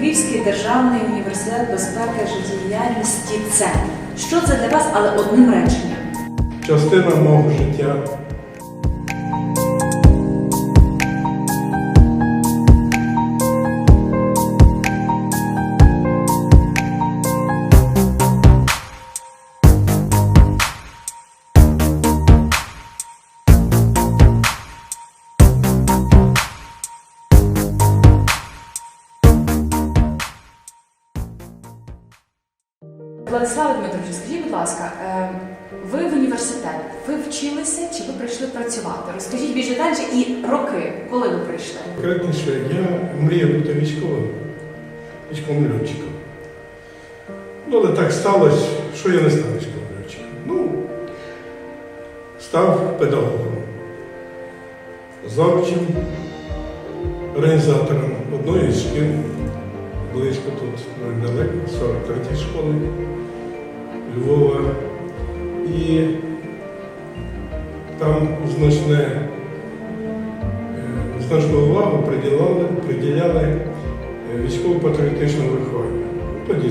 Львівський державний університет безпеки життєдіяльності це. Що це для вас, але одним реченням? частина мого життя. Владиславе Дмитровичу, скажіть, будь ласка, е, ви в університет, ви вчилися чи ви прийшли працювати? Розкажіть більш детальніше і роки, коли ви прийшли? Конкретніше, я мріяв бути військовим, військовим льотчиком. Ну, але так сталося, що я не став військовим льотчиком. Ну, став педагогом, завчим, організатором одної з шкіл, близько тут, недалеко, 43 школи Львова. І там значне Е, значну увагу приділяли, приділяли е, військово-патріотичному вихованню. Тоді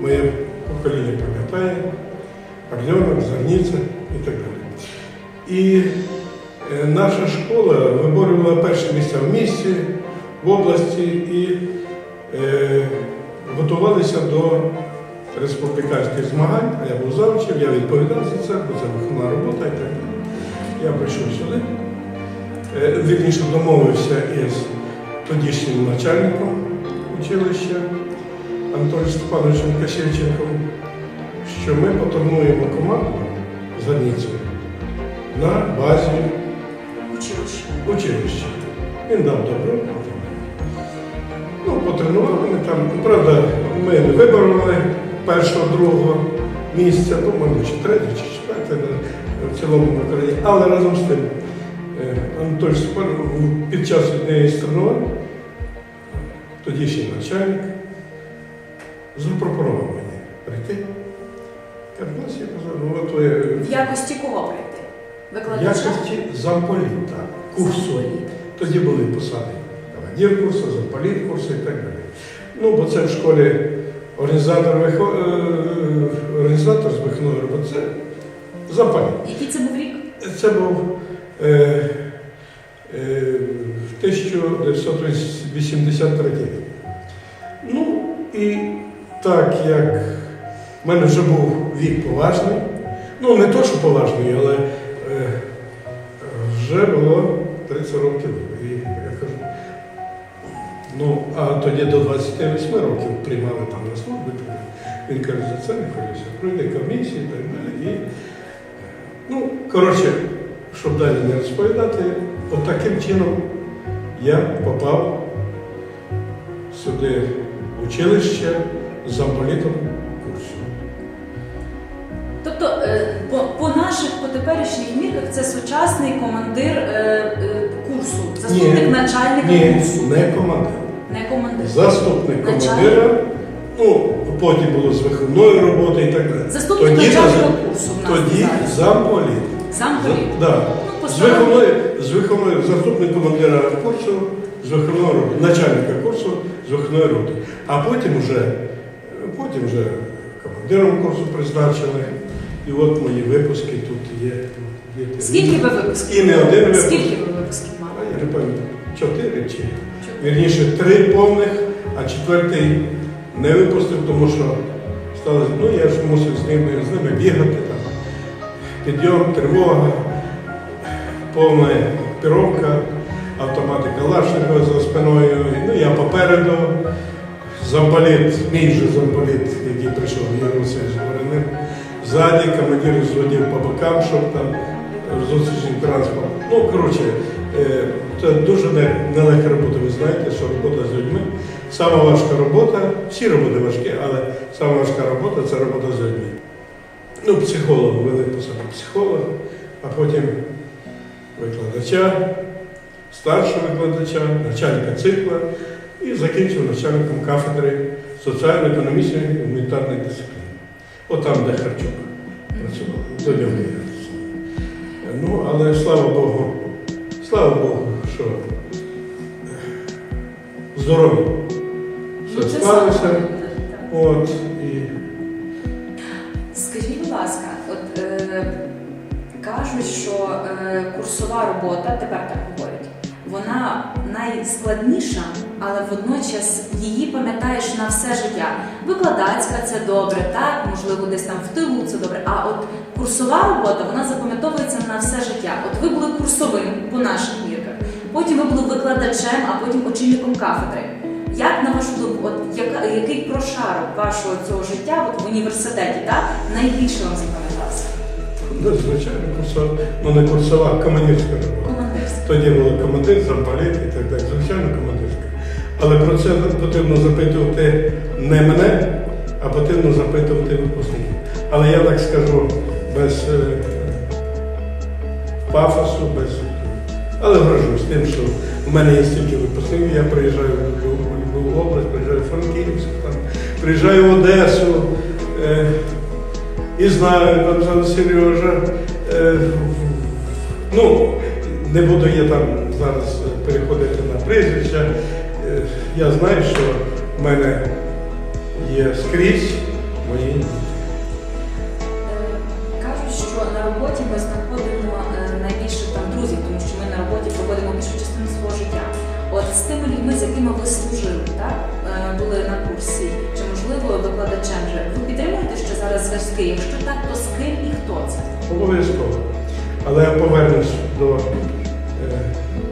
моє покоління пам'ятає, Орленок, Зарніця і так далі. І е, наша школа виборювала перші місця в місті, в області і е, готувалися до республіканських змагань. А я був завучем, я відповідав за це, бо це виховна робота і так далі. Я прийшов сюди, е, вірніше домовився із тодішнім начальником училища Анатолієм Степановичем Касєвченком, що ми потренуємо команду Задніцю на базі училища. Він дав добро. Ну, потренували ми там. Правда, ми не вибороли першого, другого місця, по-моєму, чи третє, чи четверте в цілому в Україні. Але разом з тим, е, Анатолій Степанов під час однієї з тренувань, тодішній начальник, запропонував мені прийти. Нас є казав, ну от ви В якості кого прийти? в якості замполіта курсу. Тоді були посади командир курсу, замполіт курсу і так далі. Ну, бо це в школі організатор, вихо- е, організатор з виховної роботи, це замполіт. Який це був рік? Це був е, е, 1983 рік. Ну, і так як в мене вже був вік поважний, ну не то, що поважний, але е, вже було 30 років. А тоді до 28 років приймали там на службу. Він каже, за це не хвилюйся, пройде комісію і так далі. І Ну, коротше, щоб далі не розповідати, от таким чином я попав сюди в училище з замполітом курсу. Тобто, е, по, по наших по теперішніх мірках це сучасний командир е, е, курсу, заступник Ні. начальника Ні, курсу. не командир. Командир. Заступник командира, ну, потім було з виховної роботи і так далі. Заступник Тоді начальника курсу в нас Тоді замполіт. Замполіт. За- Да. Ну, З виховної, з виховної, заступник командира курсу, з виховної роти, начальника курсу з виховної роти. А потім вже, потім вже командиром курсу призначили. І от мої випуски тут є. Є Скільки ви випусків? І не один випуск. Скільки ви випусків А мали? я не пам'ятаю, чотири чи вірніше три повних, а четвертий не випустив, тому що стали, ну я ж мусив з ними, з ними бігати там. Підйом, тривога, повна піровка, автомати Калашникова за спиною. Ну я попереду. Замполіт, мій же замполіт, який прийшов Ігор Васильович Воронин. Ззаді командир зводив по бокам, щоб там зустрічний транспорт. Ну, коротше, це дуже нелегка робота, ви знаєте, що робота з людьми. Сама важка робота, всі роботи важкі, але сама важка робота це робота з людьми. Ну, психолог, вели посаду психолога, а потім викладача, старшого викладача, начальника цикла і закінчив начальником кафедри соціально-економічної і гуманітарної дисципліни. От де Харчук працював, до нього я. Ну, але слава Богу, слава Богу, що здорові. Ну, Все склалося. От, і Скажіть, будь ласка, от е, кажуть, що е, курсова робота, тепер так говорять, вона найскладніша, але водночас її пам'ятаєш на все життя. Викладацька це добре, так, можливо, десь там в тилу це добре. А от курсова робота вона запам'ятовується на все життя. От ви були курсовим по наших мірках, потім ви були викладачем, а потім очільником кафедри. Як на вашу думку, от яка, який прошарок вашого цього життя от в університеті так, найбільше вам запам'ятався? ну, звичайно, курсова, ну не курсова, а командирська робота. Командирський. Тоді були командир, замполіт і так далі. Звичайно, командирська. Але про це потрібно запитувати не мене, а потрібно запитувати випускників. Але я так скажу без е, пафосу, без. Але горжусь тим, що в мене є стільки випускників, я приїжджаю в Львову область, приїжджаю в Франківськ, приїжджаю в Одесу. Е, і знаю, там Сережа. Е, ну, не буду я там зараз переходити на прізвища. Я знаю, що в мене є скрізь мої діти. Е, Кажуть, що на роботі ми знаходимо е, найбільше там друзів, тому що ми на роботі проводимо більшу частину свого життя. От з тими людьми, з якими ви служили, так е, були на курсі, чи можливо викладачем вже ви підтримуєте ще зараз зв'язки? Якщо так, то з ким і хто це? Обов'язково. Але я повернусь до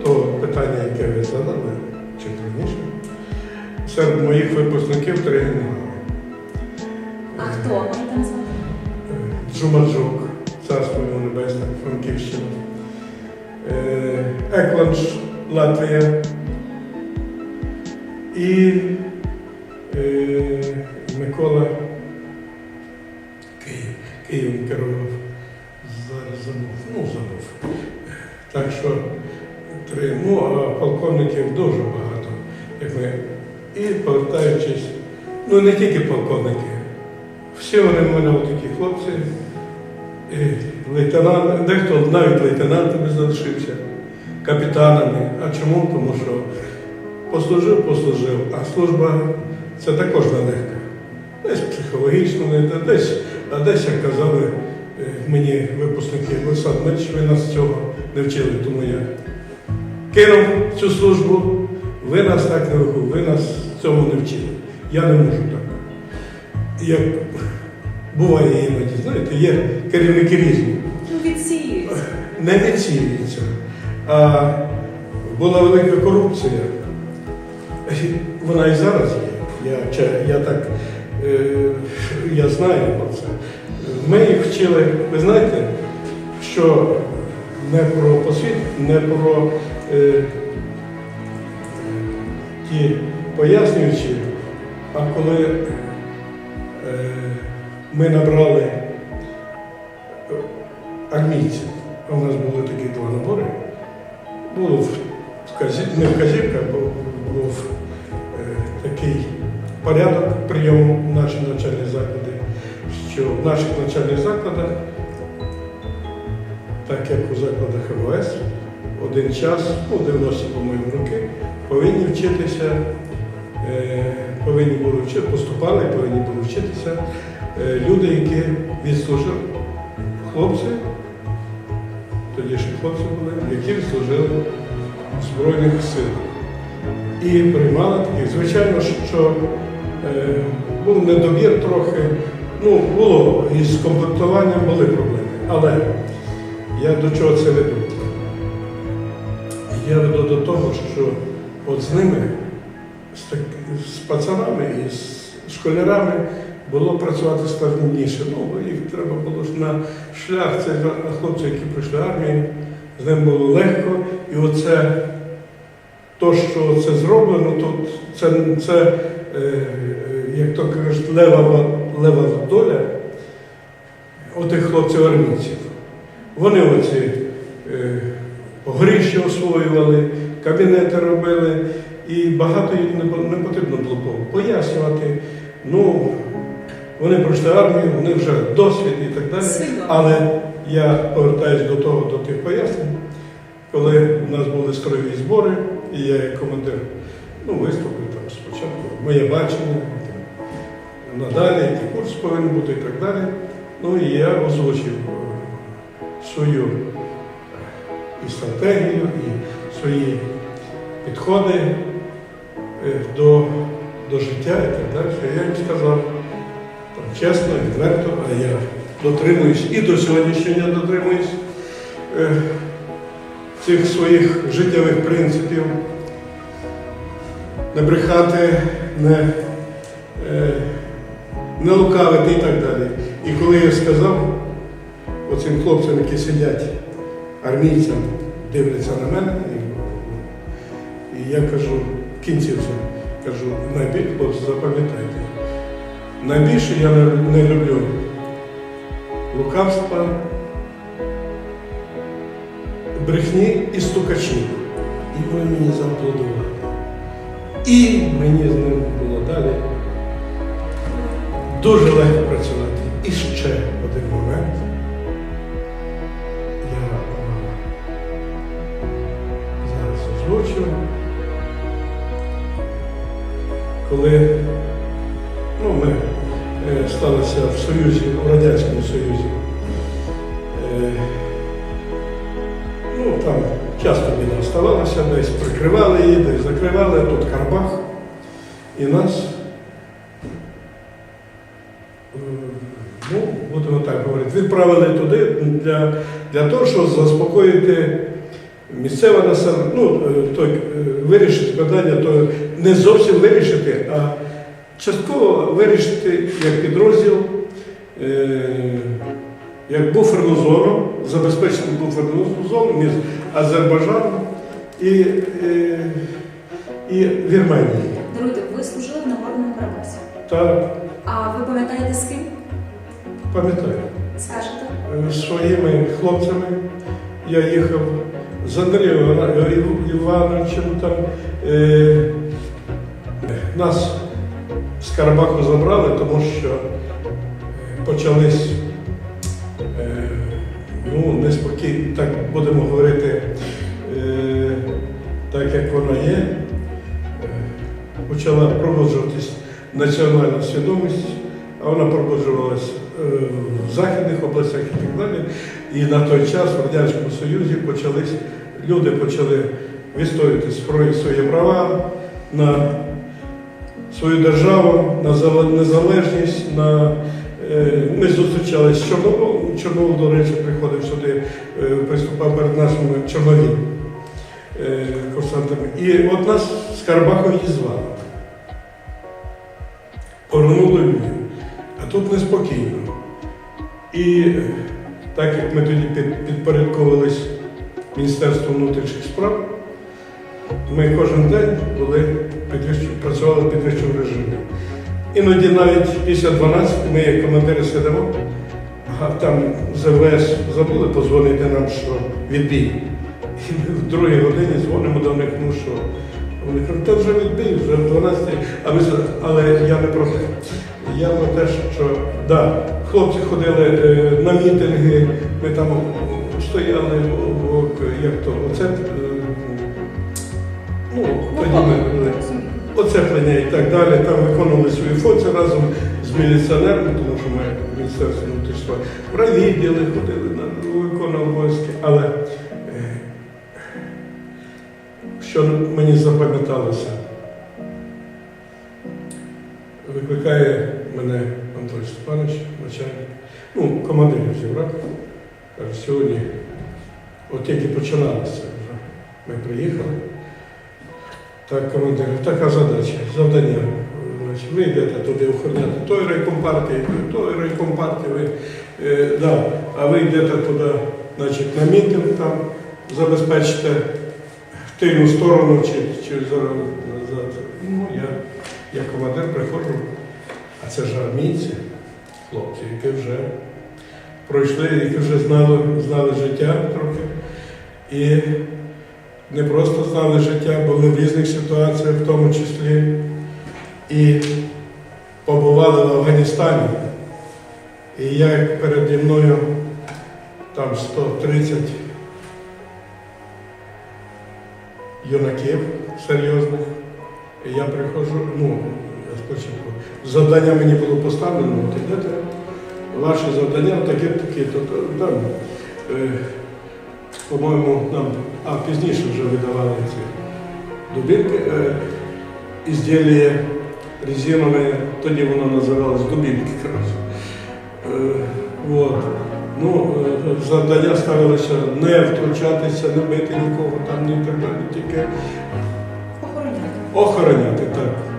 того питання, яке ви задали. Серед моїх випускників три генерали. А хто можете назвати? Джумаджук, царство йому небесне, Франківщина. Е, Екланш, Латвія. І е, Микола Київ. Київ керував. Зараз забув. Ну, забув. Так що три. Ну, а полковників дуже багато. Як ми. І повертаючись, ну не тільки полковники. Всі вони в мене такі хлопці, і лейтенант, дехто навіть лейтенантами залишився, капітанами. А чому? Тому що послужив, послужив, а служба це також нелегка. Десь психологічно, десь, а десь, як казали е, мені випускники, Олександр Дмитрович, ви нас цього не вчили, тому я кинув цю службу, ви нас так не виховували, ви нас цьому не вчили. Я не можу так як буває іноді, знаєте, є керівники різні. Ну, відсіюється. Не відсіюються. А була велика корупція. Вона і зараз є. Я, я так е, я знаю про це. Ми їх вчили, ви знаєте, що не про посвіт, не про е, ті пояснюючі, а коли е, ми набрали е, армійців, а у нас були такі два набори, було не вказівка, бо був е, такий порядок прийому в наші навчальні заклади, що в наших навчальних закладах, так як у закладах МВС, один час, ну 90 по-моєму роки, повинні вчитися, повинні були вчити, поступали, повинні були вчитися е, люди, які відслужили хлопці, тоді ще хлопці були, які відслужили в Збройних силах. І приймали таких. Звичайно, що е, був недобір трохи. Ну, було і з комплектуванням були проблеми. Але я до чого це веду? Я веду до того, що от з ними, з, так, пацанами і з школярами було працювати складніше. Ну, їх треба було ж на шлях. Це хлопці, які пройшли армію, з ним було легко. І оце то, що це зроблено, то це, це е, е, як то кажуть, лева, лева доля отих хлопців армійців. Вони оці е, горіщі освоювали, кабінети робили, і багато їм не, потрібно було пояснювати. Ну, вони пройшли армію, вони вже досвід і так далі. Але я повертаюсь до того, до тих пояснень, коли у нас були строєві збори, і я як командир ну, виступив. моє бачення, надалі, який курс повинен бути і так далі. Ну і я озвучив е, свою е, і стратегію, і свої підходи до, до життя і так далі. Я їм сказав там, чесно, відверто, а я дотримуюсь і до сьогоднішнього дотримуюсь е, цих своїх життєвих принципів. Не брехати, не, е, не лукавити і так далі. І коли я сказав оцим хлопцям, які сидять, армійцям, дивляться на мене, і, і я кажу, в кінці вже кажу, найбільше, хлопці, запам'ятайте, найбільше я не, люблю лукавства, брехні і стукачів. І вони мені зааплодували. І мені з ним було далі дуже легко працювати. І ще один момент. Я вам зараз озвучу. Коли ну, ми е, сталися в Союзі, в Радянському Союзі, е, ну там часто біда ставалася, десь прикривали її, десь закривали, тут Карабах. І нас, е, ну, будемо так говорити, відправили туди для, для того, щоб заспокоїти місцеве населення, ну, е, той, е, вирішити питання, то не зовсім вирішити, а частково вирішити як підрозділ, е, як буферну зону, забезпечити буферну зону між Азербайджаном і, і Вірменією. Даруйте, ви служили в Нагорному Карабасі. Та А ви пам'ятаєте з ким? пам'ятаю, Скажете? своїми хлопцями я їхав з Андрієм Івановичем там. Е, нас з Карабаху забрали, тому що почались е, ну, неспокійні, так будемо говорити, е, так як вона є, е, почала пробуджуватись національна свідомість, а вона пробуджувалась е, в західних областях і так далі. І на той час в Радянському Союзі почались, люди почали відстоювати свої, права на свою державу, на незалежність, на Е, Ми зустрічалися з Чорноволом. Чорновол, до речі, приходив сюди, е, виступав перед нашими Чорнові е, курсантами. І от нас з Карабахом звали. Повернули Львів. А тут неспокійно. І так як ми тоді під- підпорядковувались Міністерству внутрішніх справ, ми кожен день були працювали в підвищеному режимі. Іноді навіть після 12 ми, як командири, сидимо, а там з МВС забули позвонити нам, що відбій. І ми в другій годині дзвонимо до них, ну що. Вони кажуть, та вже відбій, вже в 12, а ми, але я не проти. Я про те, що да, хлопці ходили е, на мітинги, ми там стояли, як то, оце, е, ну, тоді ми були. оцеплення і так далі. Там виконували свої функції разом з міліціонерами, тому що ми Міністерство внутрішнього в райвідділи ходили на виконували обов'язки. Але е, що мені запам'яталося, викликає мене Анатолій Степанович, начальник, ну, командир зібрав, каже, сьогодні, от тільки починалося вже, ми приїхали. Так, командир, така задача, завдання. Значить, ви йдете туди охороняти той райком партії, той райком партії, ви, е, да, а ви йдете туди, значить, на мітинг там, забезпечите тильну сторону чи, чи за-. Ну, я, я командир приходжу, а це ж армійці, хлопці, які вже пройшли, які вже знали, знали життя трохи. І не просто знали життя, були в різних ситуаціях, в тому числі і побували в Афганістані. І як переді мною там 130 юнаків серйозних, і я приходжу, ну, хоче. Завдання мені було поставлено, от ідете, ваше завдання таке таке, то то там, е, по-моєму, нам, а пізніше вже видавали ці дубинки, е, ізділля резинове, тоді воно називалось дубинки. Е, от. Ну, е, завдання ставилося не втручатися, не бити нікого там, ні так далі, тільки Охороняти. охороняти, так.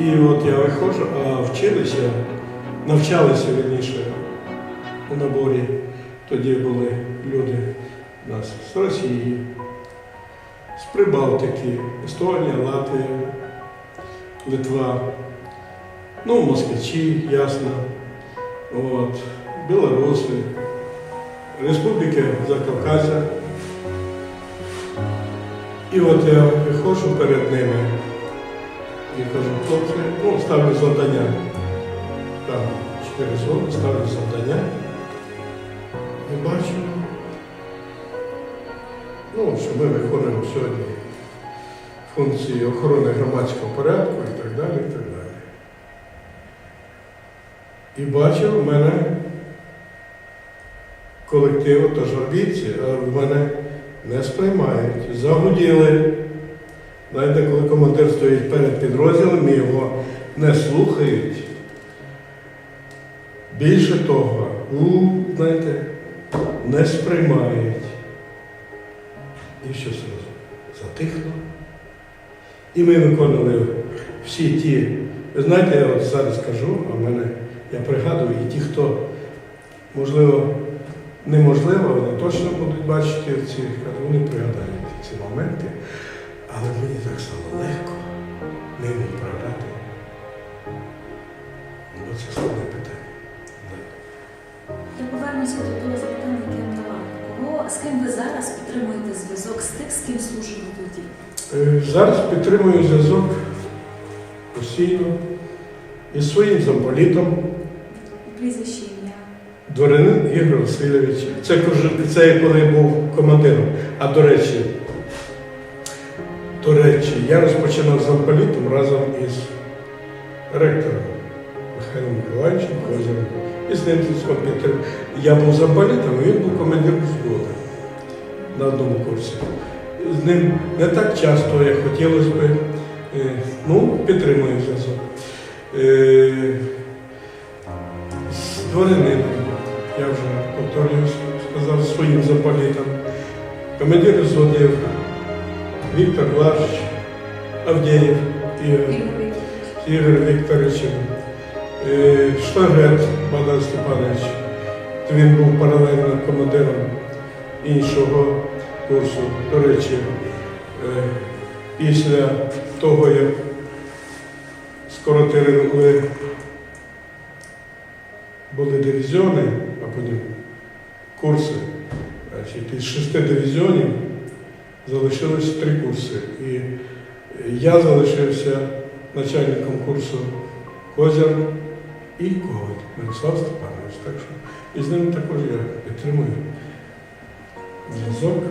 І от я виходжу, а вчилися, навчалися вірніше у наборі. Тоді були люди у нас з Росії, з Прибалтики, Естонія, Латвія, Литва, ну, москвичі, ясно, от, білоруси, Республіки Закавказя. І от я виходжу перед ними і кажу, хлопці, ну, ставлю завдання. Там чотири зони, ставлю завдання. І бачу, ну, що ми виконуємо сьогодні функції охорони громадського порядку і так далі. І так далі. І бачу, в мене колектив, тож арбійці, а в мене не сприймають. Загуділи. Знаєте, коли командир стоїть перед підрозділом і його не слухають. Більше того, у, знаєте, не сприймають. І що зразу? Затихло. І ми виконали всі ті. Ви знаєте, я от зараз скажу, а мене, я пригадую, і ті, хто, можливо, неможливо, вони точно будуть бачити ці, вони пригадають ці моменти. Але мені так стало легко ними управляти. Бо це складне питання. Я повернуся до того запитання, яке я дала. Кого, з ким ви зараз підтримуєте зв'язок з тих, з ким служили тоді? Е, Зараз підтримую зв'язок постійно із своїм замполітом, Прізвище ім'я. дворянин Ігор Васильович. Це, це я коли був командиром. А до речі, до речі, я розпочинав замполітом разом із ректором Михайлом Миколаївичем Козіром. І з ним підтримав. Я був замполітом, а він був командиром взводу на одному курсі. З ним не так часто, як хотілося б. Е, Ну, підтримую зв'язок. Е, З дворянином, я вже повторююсь, сказав своїм замполітом. Командир взводів Віктор Ларч, Авдєєв Ігор. Вікторович. Шлагет Богдан Степанович. Він був паралельно командиром іншого курсу. До речі, е, після того, як скоротили були дивізіони, а потім курси, значить, із шести дивізіонів залишилось три курси. І я залишився начальником курсу Козір і Коваль Мирослав Степанович. Так що і з ним також я підтримую зв'язок,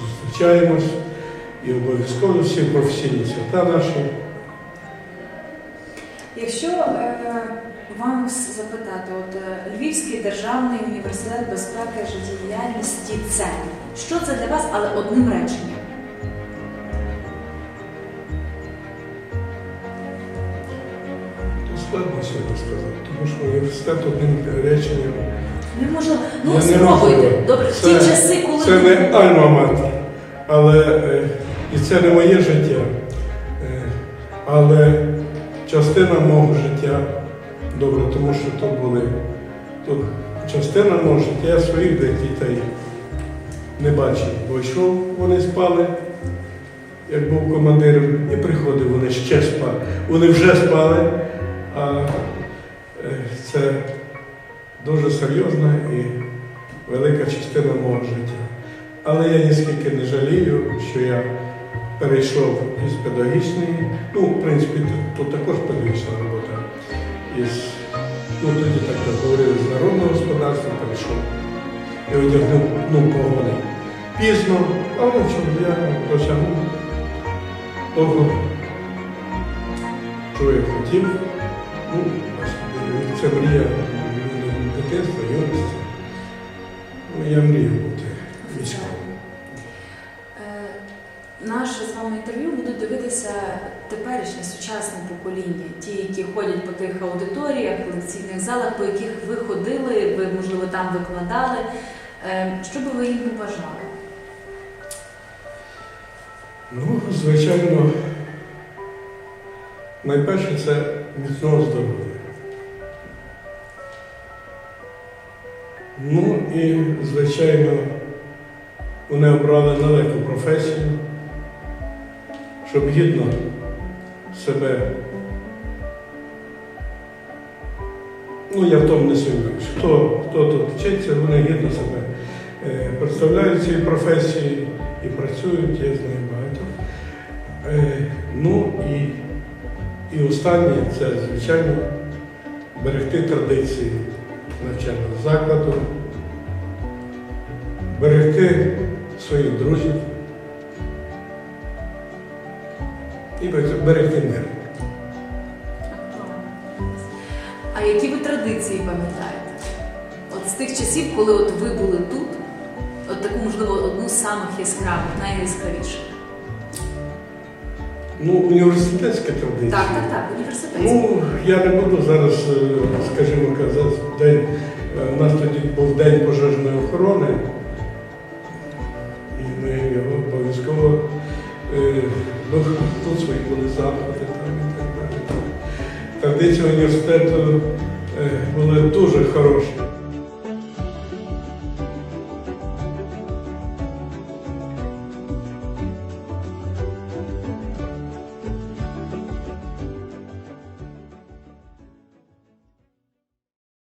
зустрічаємось і обов'язково всі професійні свята наші. Якщо е, вам запитати, от е, Львівський державний університет безпеки життєдіяльності це що це для вас, але одним реченням? Складно сьогодні сказати, тому що університет одним реченням. Не можу, ну Я спробуйте. Добре, в ті Це- часи, коли Це не альма-матер, але е, і це не моє життя. Е, Але частина мого життя добре, тому що тут були тут частина мого життя, я своїх дітей не бачив, бо йшов, вони спали, як був командиром, і приходив, вони ще спали. Вони вже спали, а е, це дуже серйозна і велика частина мого життя. Але я ніскільки не жалію, що я перейшов із педагогічної, ну, в принципі, тут, також педагогічна робота. Із, ну, тоді так говорили, з народного господарства перейшов і одягнув ну, погони. Пізно, але чому я досягнув того, що я хотів. Ну, це мрія дитинства, юності. Ну, я мрію бути військовим. Е, Наше з вами інтерв'ю будуть дивитися теперішнє сучасне покоління, ті, які ходять по тих аудиторіях, лекційних залах, по яких ви ходили, ви, можливо, там викладали. Е, Що би ви їм побажали? Ну, звичайно, найперше це міцного здоров'я. Ну і, звичайно, вони обрали далеку професію, щоб гідно себе. Ну, я в тому не сумніваюся. Хто, хто тут вчиться, вони гідно себе е, представляють цій професії і працюють, я знаю багатьох. Е, ну і, і останнє це, звичайно, берегти традиції навчального закладу, берегти своїх друзів і берегти мир. А які ви традиції пам'ятаєте? От з тих часів, коли от ви були тут, от таку, можливо, одну з самих яскравих, найяскравіших. Ну, університетська традиція. Так, так, так, університетська. Ну, я не буду зараз, е, скажімо, казати, день, е, у нас тоді був день пожежної охорони, і ми його обов'язково, е, ну, тут свої були заходи там і так далі. Традиції університету були дуже хороші.